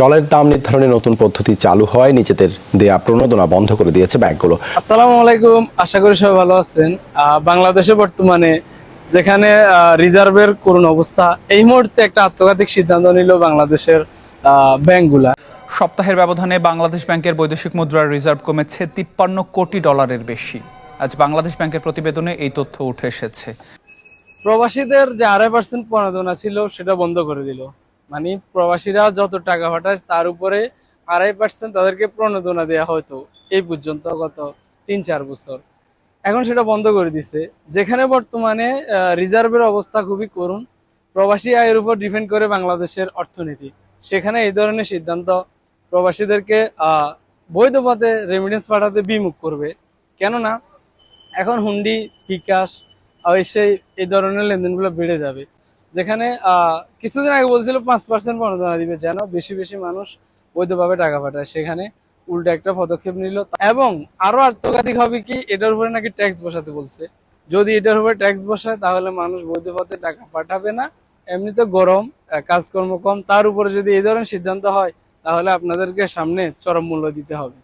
ডলারের দাম নির্ধারণে নতুন পদ্ধতি চালু হয়। নিজেদের দেয়া প্রণোদনা বন্ধ করে দিয়েছে ব্যাংকগুলো। আসসালামু আলাইকুম। আশা করি সবাই ভালো আছেন। আহ, বাংলাদেশে বর্তমানে যেখানে রিজার্ভের করুণ অবস্থা এই মুহূর্তে একটা আত্মঘাতিক সিদ্ধান্ত নিল বাংলাদেশের ব্যাংকগুলা। সপ্তাহের ব্যবধানে বাংলাদেশ ব্যাংকের বৈদেশিক মুদ্রার রিজার্ভ কমেছে তিপ্পান্ন কোটি ডলারের বেশি। আজ বাংলাদেশ ব্যাংকের প্রতিবেদনে এই তথ্য উঠে এসেছে। প্রবাসীদের যে আড়াই পার্সেন্ট প্রণোদনা ছিল সেটা বন্ধ করে দিল। মানে প্রবাসীরা যত টাকা পাঠায় তার উপরে আড়াই পার্সেন্ট তাদেরকে প্রণোদনা দেওয়া হতো এই পর্যন্ত গত তিন চার বছর। এখন সেটা বন্ধ করে দিছে। যেখানে বর্তমানে রিজার্ভের অবস্থা খুবই করুণ। প্রবাসী আয়ের উপর ডিপেন্ড করে বাংলাদেশের অর্থনীতি। সেখানে এই ধরনের সিদ্ধান্ত প্রবাসীদেরকে বৈধ পথে রেমিডেন্স পাঠাতে বিমুখ করবে। কেননা, এখন হুন্ডি, বিকাশ অবশ্যই এই ধরনের লেনদেনগুলো বেড়ে যাবে। যেখানে কিছুদিন আগে বলছিল পাঁচ পার্সেন্ট প্রণোদনা দিবে যেন বেশি বেশি মানুষ বৈধভাবে টাকা পাঠায়। সেখানে উল্টো একটা পদক্ষেপ নিল। এবং আরও আত্মঘাতিক হবে কি, এটার উপরে নাকি ট্যাক্স বসাতে বলছে। যদি এটার উপরে ট্যাক্স বসায়, তাহলে মানুষ বৈধ পথে টাকা পাঠাবে না। এমনিতে গরম কাজকর্ম কম। তার উপরে যদি এই ধরনের সিদ্ধান্ত হয়, তাহলে আপনাদেরকে সামনে চরম মূল্য দিতে হবে।